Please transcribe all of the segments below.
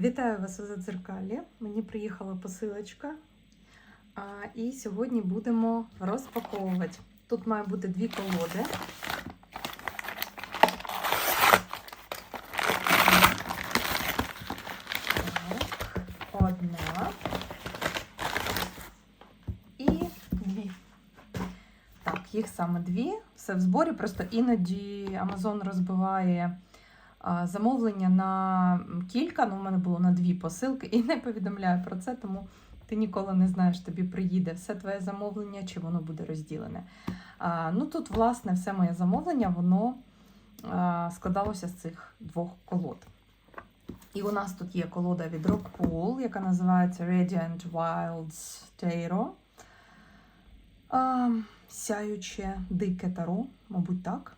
Вітаю вас у Задзеркалі. Мені приїхала посилочка. А, і сьогодні будемо розпаковувати. Тут має бути дві колоди. Так, одна і дві. Так, їх саме дві. Все в зборі. Просто іноді Amazon розбиває замовлення на кілька. Ну, у мене було на дві посилки, і не повідомляю про це, тому ти ніколи не знаєш, тобі приїде все твоє замовлення, чи воно буде розділене. Ну тут, власне, все моє замовлення, воно складалося з цих двох колод. І у нас тут є колода від Rockpool, яка називається Radiant Wilds Tarot. Сяюче дике таро, мабуть, так.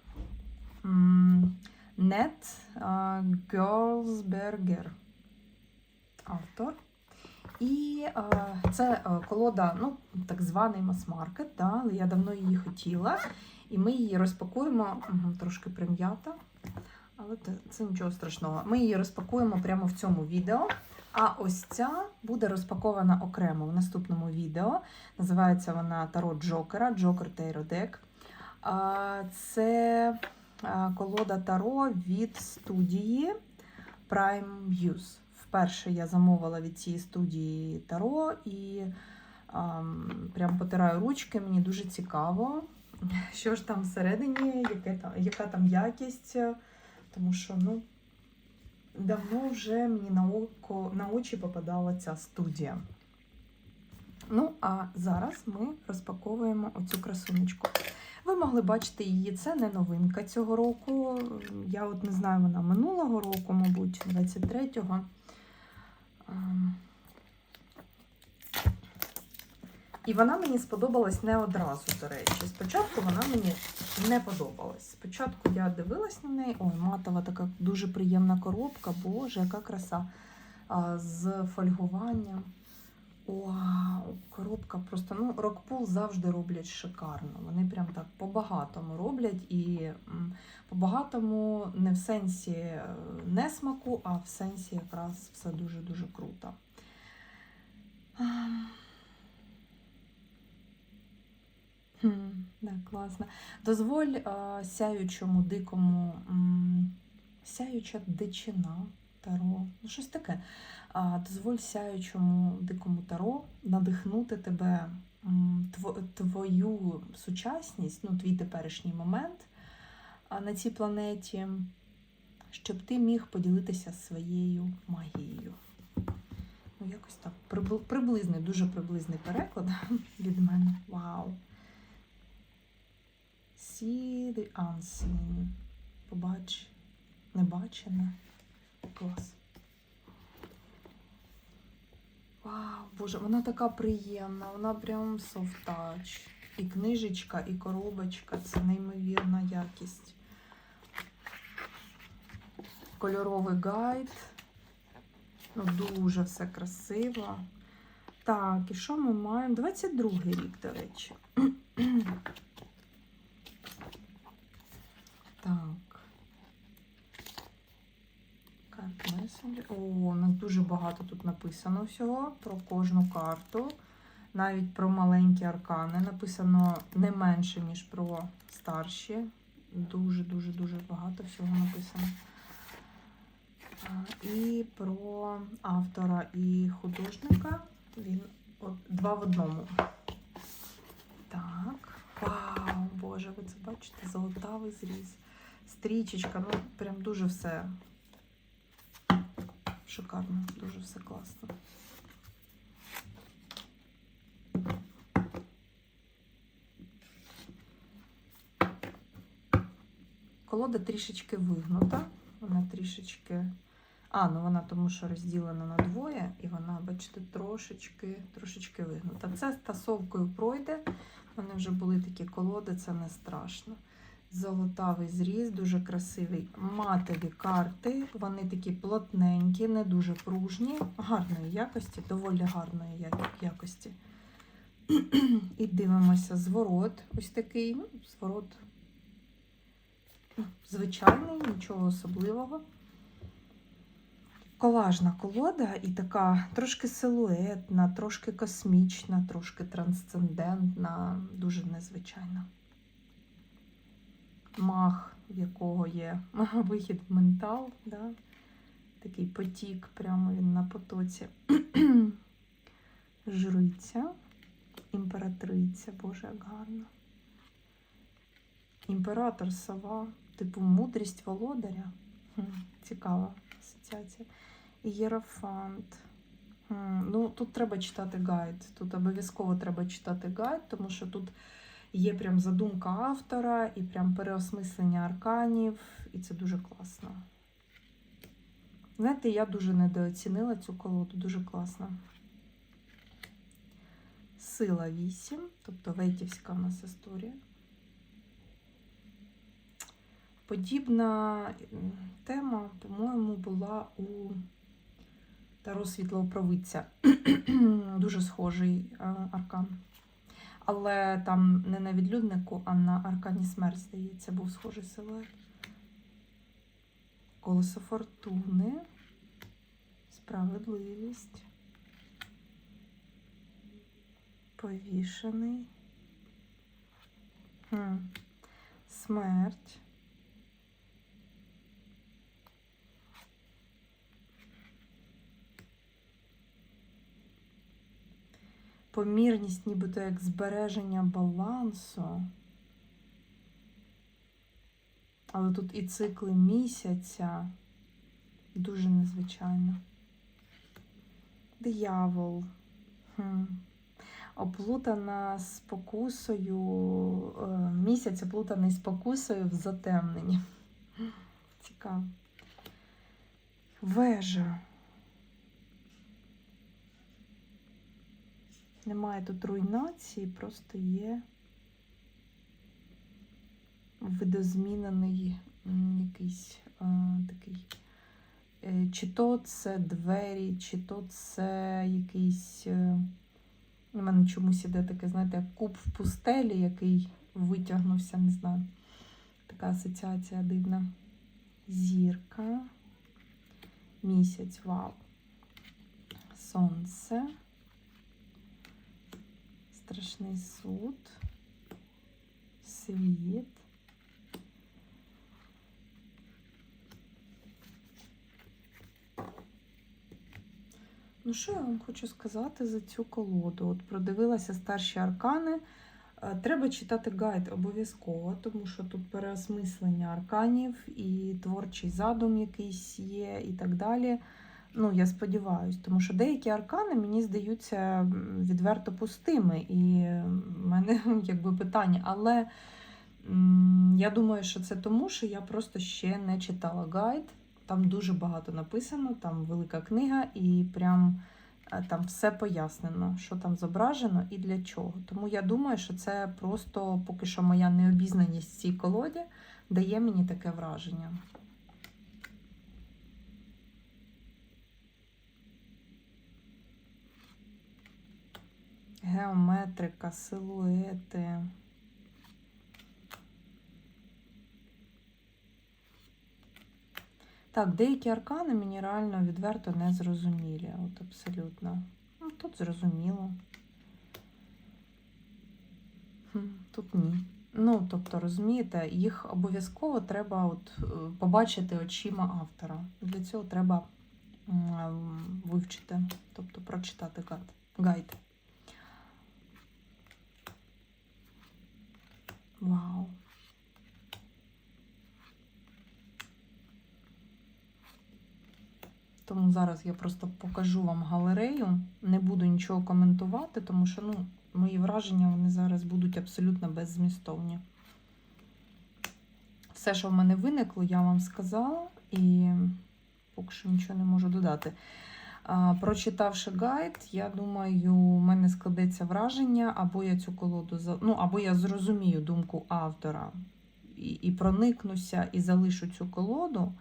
Нет Герлсбергер, автор. І це колода, ну, так званий мас-маркет, да, але я давно її хотіла. І ми її розпакуємо, трошки прим'ята, але це, нічого страшного. Ми її розпакуємо прямо в цьому відео. А ось ця буде розпакована окремо в наступному відео. Називається вона Таро Джокера, Джокер Deck. Це колода Таро від студії Prime Views. Вперше я замовила від цієї студії Таро і ам, прям потираю ручки, мені дуже цікаво, що ж там всередині, яке там, яка там якість. Тому що, ну, давно вже мені на око на очі попадала ця студія. Ну, а зараз ми розпаковуємо оцю красунечку. Ви могли бачити її, це не новинка цього року. Я от не знаю, вона минулого року, мабуть, 23-го. Ем. І вона мені сподобалась не одразу, до речі. Спочатку вона мені не подобалась. Спочатку я дивилась на неї. Ой, матова така дуже приємна коробка, боже, яка краса. З фольгуванням. Вау, коробка просто, ну, Рокпул завжди роблять шикарно. Вони прям так по-багатому роблять і по-багатому не в сенсі е, несмаку, а в сенсі якраз все дуже-дуже круто. Хм, да, класно. Дозволь сяючому дикому сяюча дичина таро. Ну, щось таке. А, дозволь сяючому дикому таро надихнути тебе твою сучасність, ну, твій теперішній момент на цій планеті, щоб ти міг поділитися своєю магією. Ну, якось так. Приблизний, дуже приблизний переклад від мене. Вау! See the unseen. Побач, небачене. Клас. Вау, боже, вона така приємна, вона прям touch. І книжечка, і коробочка це неймовірна якість. Кольоровий гайд. Ну, дуже все красиво. Так, і що ми маємо? 22-й рік, до речі. Так. Карт месенджер. О, у нас дуже багато тут написано всього про кожну карту. Навіть про маленькі аркани. Написано не менше, ніж про старші. Дуже-дуже дуже багато всього написано. І про автора і художника. Він два в одному. Так. Вау, Боже, ви це бачите? Золотавий зріз. Стрічечка, ну прям дуже все шикарно, дуже все класно. Колода трішечки вигнута. Вона трішечки. А, ну вона тому що розділена на двоє, і вона, бачите, трошечки, трошечки вигнута. Це з тасовкою пройде. Мене вже були такі колоди, це не страшно. Золотавий зріз, дуже красивий. Матові карти. Вони такі плотненькі, не дуже пружні, гарної якості, доволі гарної якості. І дивимося зворот. Ось такий, ну, зворот звичайний, нічого особливого. колажна колода і така трошки силуетна, трошки космічна, трошки трансцендентна, дуже незвичайна. Мах, в якого є вихід в ментал, да? такий потік, прямо він на потоці. Жриця, імператриця, боже, як гарно. Імператор сова, типу мудрість володаря. Цікава асоціація. Єрофант. Ну, тут треба читати гайд. Тут обов'язково треба читати гайд, тому що тут є прям задумка автора і прям переосмислення арканів, і це дуже класно. Знаєте, я дуже недооцінила цю колоду, дуже класно. Сила 8, тобто вейтівська у нас історія. Подібна тема, по-моєму, була у Таро Світлого Провидця. Дуже схожий е, аркан. Але там не на відлюднику, а на аркані смерть, здається, був схожий силует. Колесо фортуни, справедливість, повішений, хм. смерть. Помірність, нібито як збереження балансу. Але тут і цикли місяця дуже незвичайно. Диявол. Хм. Оплутана спокусою, е, місяць оплутаний спокусою в затемненні. Цікаво. Вежа. Немає тут руйнації, просто є видозмінений якийсь е, такий. е, Чи то це двері, чи то це якийсь. е, У мене чомусь іде таке, знаєте, як куб в пустелі, який витягнувся, не знаю. Така асоціація дивна. Зірка. Місяць, вау. Сонце. Страшний суд. Світ. Ну, що я вам хочу сказати за цю колоду? От продивилася старші аркани. Е, Треба читати гайд обов'язково, тому що тут переосмислення арканів і творчий задум якийсь є, і так далі. Ну, я сподіваюся, тому що деякі аркани мені здаються відверто пустими, і в мене якби питання. Але я думаю, що це тому, що я просто ще не читала гайд. Там дуже багато написано, там велика книга, і прям е, там все пояснено, що там зображено і для чого. Тому я думаю, що це просто поки що моя необізнаність в цій колоді дає мені таке враження. Геометрика, силуети. Так, деякі аркани мені реально відверто не зрозумілі. От абсолютно. Ну, тут зрозуміло. Тут ні. Ну, тобто, розумієте, їх обов'язково треба от, е, побачити очима автора. Для цього треба вивчити, тобто прочитати гайд. Вау. Тому зараз я просто покажу вам галерею. Не буду нічого коментувати, тому що ну, мої враження вони зараз будуть абсолютно беззмістовні. Все, що в мене виникло, я вам сказала, і поки що нічого не можу додати. Прочитавши гайд, я думаю, у мене складеться враження, або я цю колоду ну, або я зрозумію думку автора і, і проникнуся, і залишу цю колоду,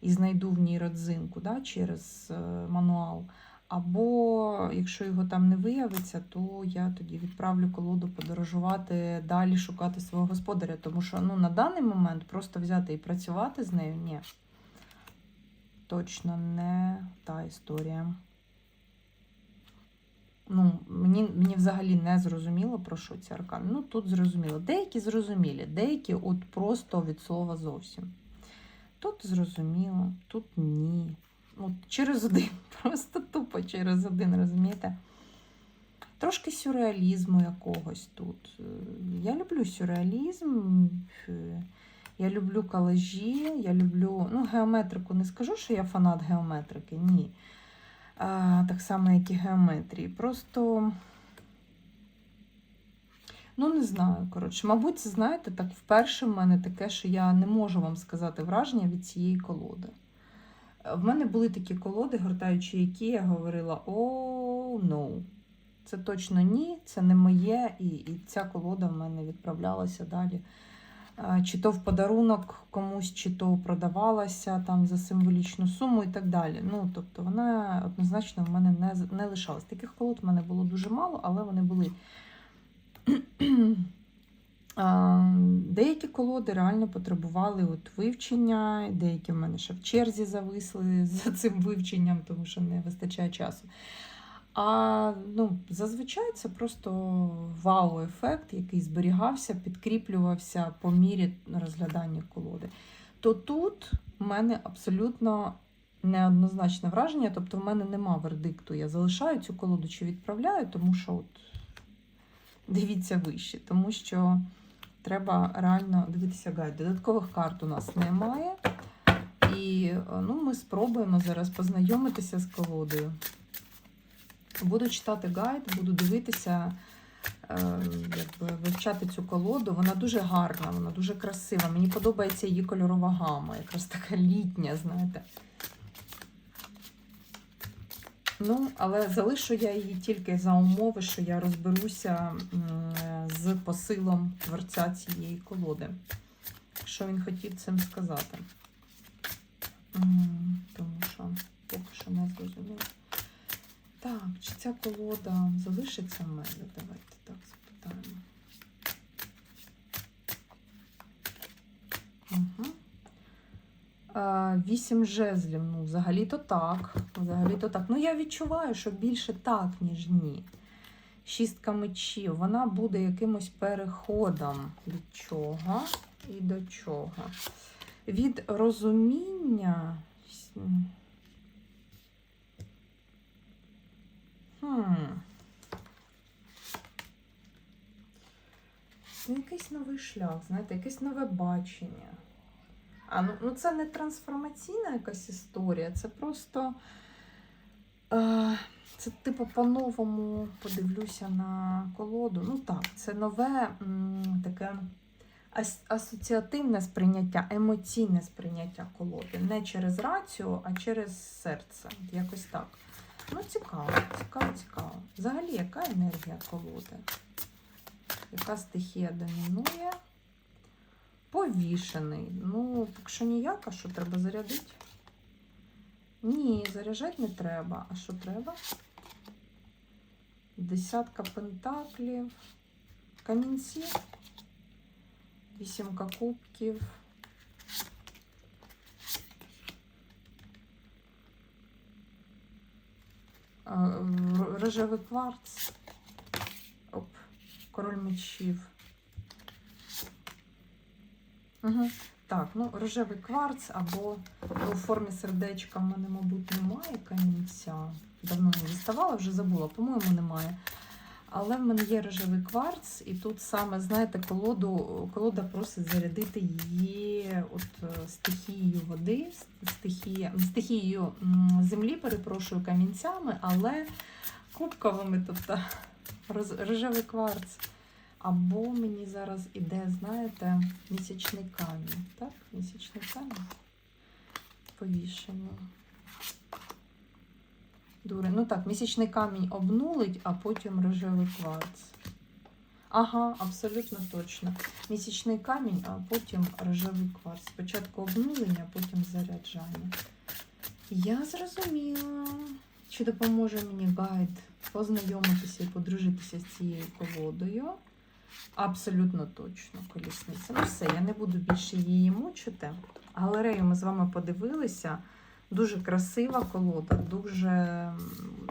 і знайду в ній родзинку да, через е, мануал. Або якщо його там не виявиться, то я тоді відправлю колоду подорожувати далі, шукати свого господаря. Тому що ну, на даний момент просто взяти і працювати з нею ні. Точно не та історія. Ну, мені, мені взагалі не зрозуміло, про що ці аркани. Ну, тут зрозуміло. Деякі зрозумілі, деякі от просто від слова зовсім. Тут зрозуміло, тут ні. От через один, просто тупо через один, розумієте? Трошки сюрреалізму якогось тут. Е, Я люблю сюрреалізм, е, я люблю колажі, я люблю. Ну, геометрику не скажу, що я фанат геометрики, ні. А, так само, як і геометрії. Просто. Ну, не знаю, коротше. Мабуть, знаєте, так вперше в мене таке, що я не можу вам сказати враження від цієї колоди. В мене були такі колоди, гортаючи які я говорила: о, no. Це точно ні, це не моє, і, і ця колода в мене відправлялася далі. Чи то в подарунок комусь, чи то продавалася там за символічну суму і так далі. Ну, тобто вона однозначно в мене не, не лишалась. Таких колод в мене було дуже мало, але вони були. Деякі колоди реально потребували от вивчення, деякі в мене ще в черзі зависли за цим вивченням, тому що не вистачає часу. А ну, зазвичай це просто вау-ефект, який зберігався, підкріплювався по мірі розглядання колоди. То тут в мене абсолютно неоднозначне враження, тобто в мене нема вердикту. Я залишаю цю колоду чи відправляю, тому що от дивіться вище, тому що треба реально дивитися гайд. Додаткових карт у нас немає. І ну, ми спробуємо зараз познайомитися з колодою. Буду читати гайд, буду дивитися, е, якби вивчати цю колоду. Вона дуже гарна, вона дуже красива. Мені подобається її кольорова гама, якраз така літня, знаєте. Ну, але залишу я її тільки за умови, що я розберуся з посилом творця цієї колоди. Що він хотів цим сказати. Тому що. Так, чи ця колода залишиться в мене? Давайте так запитаємо. Угу. Вісім жезлів. Ну, взагалі-то так. Взагалі-то так. Ну, я відчуваю, що більше так, ніж ні. Шістка мечів. Вона буде якимось переходом від чого і до чого. Від розуміння. м, Хм. Ну, якийсь новий шлях, знаєте, якесь нове бачення. А ну, ну це не трансформаційна якась історія, це просто. Е, це, типу, по-новому подивлюся на колоду. Ну так, це нове м, таке ас- асоціативне сприйняття, емоційне сприйняття колоди. Не через рацію, а через серце. Якось так. Ну, цікаво, цікаво, цікаво. Взагалі, яка енергія колоди? Яка стихія домінує? Повішений. Ну, якщо ніяка, що треба зарядити? Ні, заряджати не треба. А що треба? Десятка пентаклів, камінці, вісімка кубків. Е, Рожевий кварц. Король мечів. Угу. Так, ну рожевий кварц або у формі сердечка в мене, мабуть, немає камінця. Давно не діставала, вже забула, по-моєму, немає. Але в мене є рожевий кварц, і тут саме, знаєте, колоду, колода просить зарядити її от е, стихією води, стихія, стихією землі, перепрошую, камінцями, але кубковими, тобто рожевий кварц. Або мені зараз іде, знаєте, місячний камінь. Так? Місячний камінь. Повішено. Дуре. Ну так, місячний камінь обнулить, а потім рожевий кварц. Ага, абсолютно точно. Місячний камінь, а потім рожевий кварц. Спочатку обнулення, а потім заряджання. Я зрозуміла. Чи допоможе мені гайд познайомитися і подружитися з цією колодою? Абсолютно точно, колісниця. Ну все, я не буду більше її мучити. Галерею ми з вами подивилися. Дуже красива колода, дуже,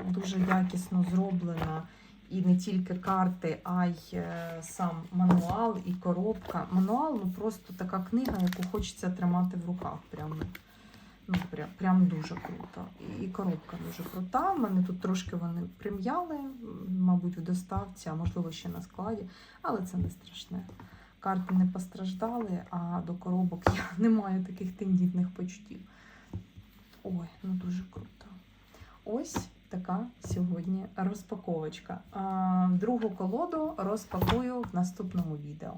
дуже якісно зроблена. І не тільки карти, а й е, сам мануал і коробка. Мануал ну просто така книга, яку хочеться тримати в руках. Прям, ну, прям, прям дуже круто. І коробка дуже крута. У мене тут трошки вони прим'яли, мабуть, в доставці, а можливо ще на складі, але це не страшне. Карти не постраждали, а до коробок я не маю таких тендітних почуттів. Ой, ну дуже круто. Ось така сьогодні розпаковочка. Другу колоду розпакую в наступному відео.